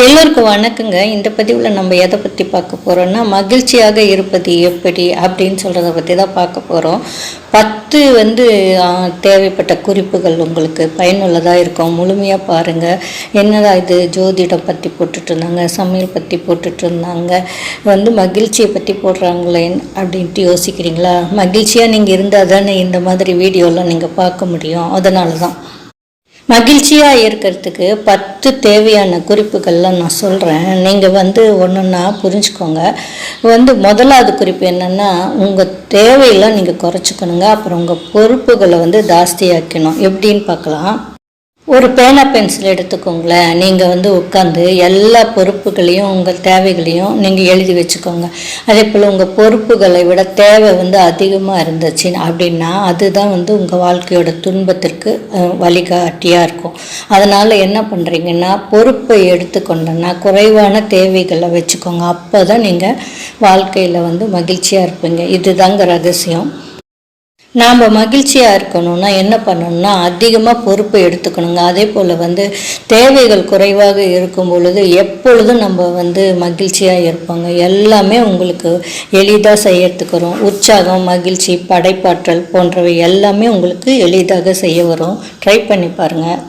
எல்லோருக்கும் வணக்கங்க. இந்த பதிவில் நம்ம எதை பற்றி பார்க்க போகிறோம்னா மகிழ்ச்சியாக இருப்பது எப்படி அப்படின்னு சொல்கிறத பற்றி தான் பார்க்க போகிறோம் பத்து வந்து தேவைப்பட்ட குறிப்புகள் உங்களுக்கு பயனுள்ளதாக இருக்கும். முழுமையாக பாருங்கள் என்னடா இது? ஜோதிடம் பற்றி போட்டுட்ருந்தாங்க சமையல் பற்றி போட்டுட்டு இருந்தாங்க வந்து மகிழ்ச்சியை பற்றி போடுறாங்களே அப்படின்ட்டு யோசிக்கிறீங்களா? மகிழ்ச்சியாக நீங்கள் இருந்தால் தானே இந்த மாதிரி வீடியோலாம் நீங்கள் பார்க்க முடியும். அதனால தான் மகிழ்ச்சியாக இருக்கிறதுக்கு பத்து தேவையான குறிப்புகள்லாம் நான் சொல்கிறேன் நீங்கள் வந்து ஒன்றுன்னா புரிஞ்சுக்கோங்க. வந்து முதலாவது குறிப்பு என்னென்னா உங்கள் தேவையெல்லாம் நீங்கள் குறைச்சிக்கணுங்க. அப்புறம் உங்கள் பொறுப்புகளை வந்து ஜாஸ்தியாக்கணும். எப்படின்னு பார்க்கலாம். ஒரு பேனா பென்சில் எடுத்துக்கோங்களேன். நீங்கள் வந்து உட்காந்து எல்லா பொறுப்புகளையும் உங்கள் தேவைகளையும் நீங்கள் எழுதி வச்சுக்கோங்க. அதே போல் உங்கள் பொறுப்புகளை விட தேவை வந்து அதிகமாக இருந்துச்சு அப்படின்னா அதுதான் வந்து உங்கள் வாழ்க்கையோட துன்பத்திற்கு வழிகாட்டியாக இருக்கும். அதனால் என்ன பண்ணுறீங்கன்னா பொறுப்பை எடுத்துக்கொண்டோன்னா குறைவான தேவைகளை வச்சுக்கோங்க. அப்போ தான் நீங்கள் வாழ்க்கையில் வந்து மகிழ்ச்சியாக இருப்பீங்க. இதுதாங்க ரகசியம். நாம் மகிழ்ச்சியாக இருக்கணும்னா என்ன பண்ணணும்னா அதிகமாக பொறுப்பை எடுத்துக்கணுங்க. அதே போல் வந்து தேவைகள் குறைவாக இருக்கும் பொழுது எப்பொழுதும் நம்ம வந்து மகிழ்ச்சியாக இருப்போங்க. எல்லாமே உங்களுக்கு எளிதாக செய்யறதுக்கு வரும். உற்சாகம் மகிழ்ச்சி படைப்பாற்றல் போன்றவை எல்லாமே உங்களுக்கு எளிதாக செய்ய வரும். ட்ரை பண்ணி பாருங்கள்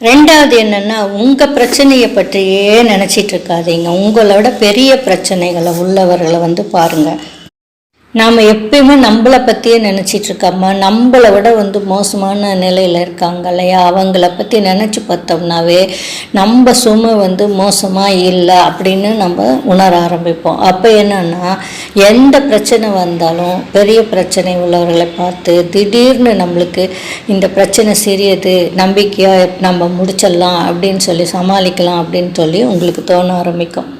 ரெண்டாவது என்னென்னா உங்கள் பிரச்சனையை பற்றியே நினச்சிட்டு இருக்காதீங்க. உங்களோட பெரிய பிரச்சனைகளை உள்ளவர்களை வந்து பாருங்கள் நாம் எப்பயுமே நம்மளை பற்றியே நினச்சிட்டு இருக்காம. நம்மளை விட வந்து மோசமான நிலையில் இருக்காங்க இல்லையா? அவங்கள பற்றி நினச்சி பார்த்தோம்னாவே நம்ம சுமை வந்து மோசமாக இல்லை அப்படின்னு நம்ம உணர ஆரம்பிப்போம். அப்போ என்னன்னா எந்த பிரச்சனை வந்தாலும் பெரிய பிரச்சனை உள்ளவர்களை பார்த்து திடீர்னு நம்மளுக்கு இந்த பிரச்சனை சிறியது நம்பிக்கையாக நம்ம முடிச்சிடலாம் அப்படின்னு சொல்லி சமாளிக்கலாம் அப்படின்னு சொல்லி உங்களுக்கு தோண ஆரம்பிக்கும்.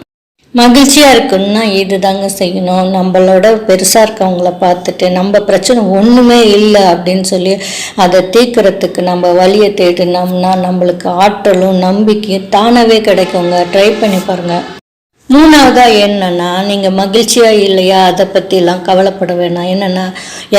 மகிழ்ச்சியாக இருக்குன்னா இது தாங்க செய்யணும். நம்மளோட பெருசாக இருக்கவங்கள பார்த்துட்டு நம்ம பிரச்சனை ஒன்றுமே இல்லை அப்படின்னு சொல்லி அதை தீர்க்கறதுக்கு நம்ம வழியை தேடினோம்னா நம்மளுக்கு ஆற்றலும் நம்பிக்கையும் தானாகவே கிடைக்குங்க. ட்ரை பண்ணி பாருங்கள் மூணாவதாக என்னென்னா நீங்கள் மகிழ்ச்சியாக இல்லையா? அதை பற்றிலாம் கவலைப்பட வேணாம். என்னென்னா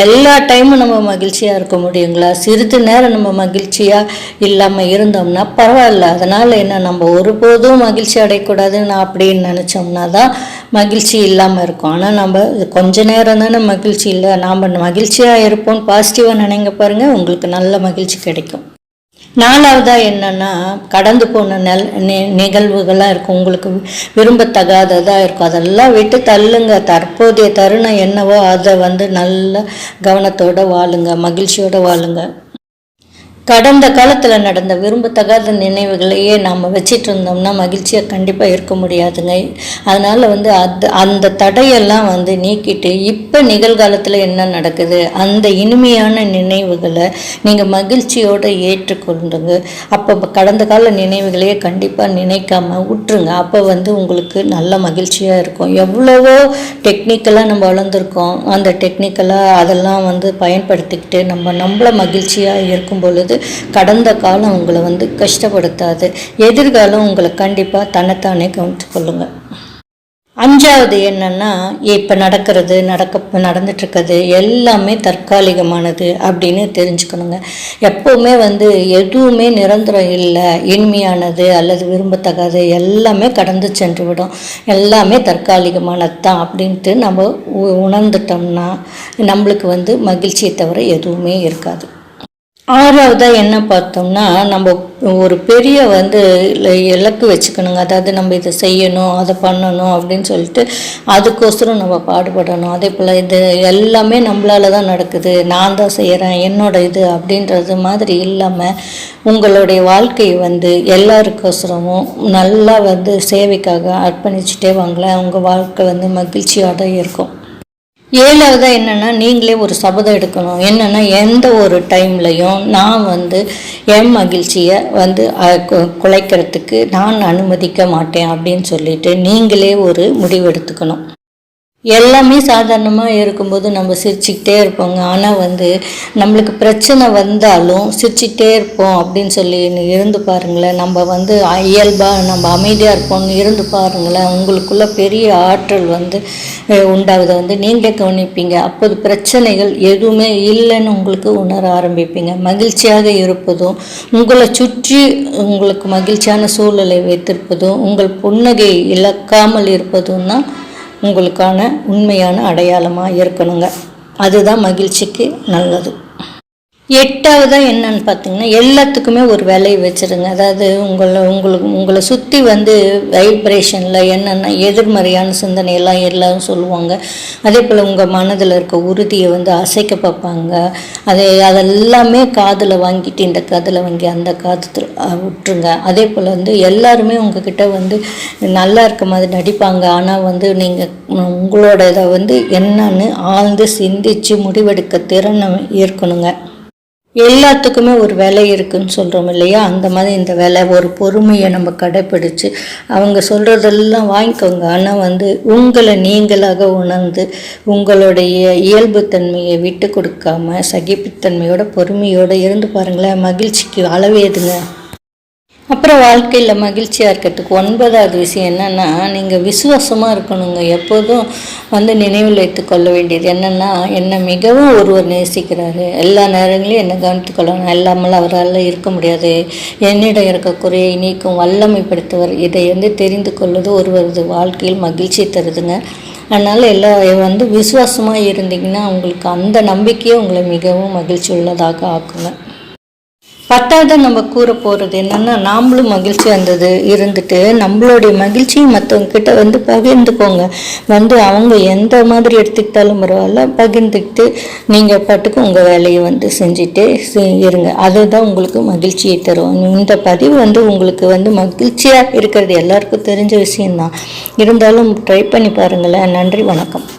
எல்லா டைமும் நம்ம மகிழ்ச்சியாக இருக்க முடியுங்களா? சிறிது நேரம் நம்ம மகிழ்ச்சியாக இல்லாமல் இருந்தோம்னா பரவாயில்ல. அதனால் என்ன நம்ம ஒருபோதும் மகிழ்ச்சி அடையக்கூடாதுன்னு அப்படின்னு நினச்சோம்னா தான் மகிழ்ச்சி இல்லாமல் இருக்கும். ஆனால் நம்ம கொஞ்ச நேரம் தானே மகிழ்ச்சி இல்லை. நாம் மகிழ்ச்சியாக இருப்போம். பாசிட்டிவாக நினைங்க பாருங்கள் உங்களுக்கு நல்ல மகிழ்ச்சி கிடைக்கும். நாலாவதாக என்னென்னா கடந்து போன நெல் நிகழ்வுகளாக இருக்கும். உங்களுக்கு விரும்பத்தகாததாக இருக்கும். அதெல்லாம் விட்டு தள்ளுங்க. தற்போதைய தருணம் என்னவோ அதை வந்து நல்ல கவனத்தோட வாழுங்க மகிழ்ச்சியோட வாழுங்க. கடந்த காலத்தில் நடந்த விரும்பத்தகாத நினைவுகளையே நாம் வச்சிட்டு இருந்தோம்னா மகிழ்ச்சியாக கண்டிப்பாக இருக்க முடியாதுங்க. அதனால் வந்து அது அந்த தடையெல்லாம் வந்து நீக்கிட்டு இப்போ நிகழ்காலத்தில் என்ன நடக்குது அந்த இனிமையான நினைவுகளை நீங்கள் மகிழ்ச்சியோடு ஏற்றுக்கொண்டுங்க அப்போ கடந்த கால நினைவுகளையே கண்டிப்பாக நினைக்காம விட்டுருங்க அப்போ வந்து உங்களுக்கு நல்ல மகிழ்ச்சியாக இருக்கும். எவ்வளவோ டெக்னிக்கலாக நம்ம வளர்ந்துருக்கோம். அந்த டெக்னிக்கலாக அதெல்லாம் வந்து பயன்படுத்திக்கிட்டு நம்ம நம்மள மகிழ்ச்சியாக இருக்கும் பொழுது கடந்த காலம் உங்களை வந்து கஷ்டப்படுத்தாது. எதிர்காலம் உங்களை கண்டிப்பாக தன்னைத்தானே கவனித்து கொள்ளுங்க. அஞ்சாவது என்னன்னா இப்போ நடக்கிறது நடக்க நடந்துட்டுருக்கிறது எல்லாமே தற்காலிகமானது அப்படின்னு தெரிஞ்சுக்கணுங்க. எப்போவுமே வந்து எதுவுமே நிரந்தரம் இல்லை இனிமையானது அல்லது விரும்பத்தகாது எல்லாமே கடந்து சென்று விடும் எல்லாமே தற்காலிகமானது தான் அப்படின்ட்டு நம்ம உ- உணர்ந்துட்டோம்னா நம்மளுக்கு வந்து மகிழ்ச்சியை தவிர எதுவுமே இருக்காது. ஆறாவதாக என்ன பார்த்தோம்னா நம்ம ஒரு பெரிய வந்து இலக்கு வச்சுக்கணுங்க. அதாவது நம்ம இதை செய்யணும் அதை பண்ணணும் அப்படின்னு சொல்லிட்டு அதுக்கோசரம் நம்ம பாடுபடணும். அதே போல் இது எல்லாமே நம்மளால தான் நடக்குது. நான் தான் செய்கிறேன் என்னோட இது அப்படின்றது மாதிரி இல்லாமல் உங்களுடைய வாழ்க்கையை வந்து எல்லாருக்கோசரமும் நல்லா வந்து சேவைக்காக அர்ப்பணிச்சுட்டே வாங்களேன். உங்கள் வாழ்க்கை வந்து மகிழ்ச்சியாக தான் இருக்கும். ஏழாவதாக என்னென்னா நீங்களே ஒரு சபதம் எடுக்கணும். என்னென்னா எந்த ஒரு டைம்லையும் நான் வந்து என் மகிழ்ச்சியை வந்து குலைக்கிறதுக்கு நான் அனுமதிக்க மாட்டேன் அப்படின்னு சொல்லிட்டு நீங்களே ஒரு முடிவு எடுத்துக்கணும். எல்லாமே சாதாரணமாக இருக்கும்போது நம்ம சிரிச்சுக்கிட்டே இருப்போங்க. ஆனால் வந்து நம்மளுக்கு பிரச்சனை வந்தாலும் சிரிச்சுக்கிட்டே இருப்போம் அப்படின்னு சொல்லி இருந்து பாருங்களேன். நம்ம வந்து இயல்பாக நம்ம அமைதியாக இருப்போம்னு இருந்து பாருங்களேன். உங்களுக்குள்ள பெரிய ஆற்றல் வந்து அஹ், உண்டாகுதை. வந்து நீங்களே கவனிப்பீங்க. அப்போது பிரச்சனைகள் எதுவுமே இல்லைன்னு உங்களுக்கு உணர ஆரம்பிப்பீங்க. மகிழ்ச்சியாக இருப்பதும் உங்களை சுற்றி உங்களுக்கு மகிழ்ச்சியான சூழலை வைத்திருப்பதும் உங்கள் புன்னகை இழக்காமல் இருப்பதும் தான் உங்களுக்கான உண்மையான அடையாளமாக இருக்கணுங்க அதுதான் மகிழ்ச்சிக்கு நல்லது. எட்டாவதாக என்னன்னு பார்த்தீங்கன்னா எல்லாத்துக்குமே ஒரு விலையை வச்சுருங்க. அதாவது உங்களை உங்களுக்கு உங்களை சுற்றி வந்து வைப்ரேஷனில் என்னென்ன எதிர்மறையான சிந்தனையெல்லாம் எல்லாரும் சொல்லுவாங்க. அதே போல் உங்கள் மனதில் இருக்க உறுதியை வந்து அசைக்க பார்ப்பாங்க. அதை அதெல்லாமே காதில் வாங்கிட்டு இந்த காதில் வாங்கி அந்த காது விட்டுருங்க. அதே போல் வந்து எல்லாருமே உங்ககிட்ட வந்து நல்லா இருக்க மாதிரி நடிப்பாங்க. ஆனால் வந்து நீங்கள் உங்களோட இதை வந்து என்னன்னு ஆழ்ந்து சிந்திச்சு முடிவெடுக்க திறன் இருக்கணுங்க எல்லாத்துக்குமே ஒரு விலை இருக்குன்னு சொல்கிறோம் இல்லையா? அந்த மாதிரி இந்த விலை ஒரு பொறுமையை நம்ம கடைப்பிடிச்சு அவங்க சொல்கிறதெல்லாம் வாங்கிக்கோங்க. ஆனால் வந்து உங்களை நீங்களாக உணர்ந்து உங்களுடைய இயல்புத்தன்மையை விட்டு கொடுக்காம சகிப்புத்தன்மையோட பொறுமையோடு இருந்து பாருங்களேன். மகிழ்ச்சிக்கு அளவேதுங்க அப்புறம் வாழ்க்கையில் மகிழ்ச்சியாக இருக்கிறதுக்கு ஒன்பதாவது விஷயம் என்னென்னா நீங்கள் விசுவாசமாக இருக்கணுங்க. எப்போதும் வந்து நினைவில் வைத்து கொள்ள வேண்டியது என்னென்னா என்னை மிகவும் ஒருவர் நேசிக்கிறாரு. எல்லா நேரங்களையும் என்னை கவனித்து கொள்ளணும். அவரால் இருக்க முடியாது. என்னிடம் இருக்க குறையை நீக்கும் வல்லமைப்படுத்துவர். இதை வந்து தெரிந்து கொள்வது ஒருவரது வாழ்க்கையில் மகிழ்ச்சி தருதுங்க. அதனால் எல்லா வந்து விசுவாசமாக இருந்தீங்கன்னா உங்களுக்கு அந்த நம்பிக்கையே உங்களை மிகவும் மகிழ்ச்சி உள்ளதாக ஆக்குங்க. பத்தாவது நம்ம கூற போகிறது என்னென்னா நாமளும் மகிழ்ச்சி வந்தது இருந்துட்டு நம்மளுடைய மகிழ்ச்சியை மற்றவங்கக்கிட்ட வந்து பகிர்ந்துக்கோங்க. வந்து அவங்க எந்த மாதிரி எடுத்துக்கிட்டாலும் பரவாயில்ல பகிர்ந்துக்கிட்டு நீங்கள் பாட்டுக்கு உங்கள் வேலையை வந்து செஞ்சுட்டு இருங்க. அதுதான் உங்களுக்கு மகிழ்ச்சியை தரும். இந்த பதிவு வந்து உங்களுக்கு வந்து மகிழ்ச்சியாக இருக்கிறது எல்லாருக்கும் தெரிஞ்ச விஷயம்தான். இருந்தாலும் ட்ரை பண்ணி பாருங்களேன். நன்றி வணக்கம்.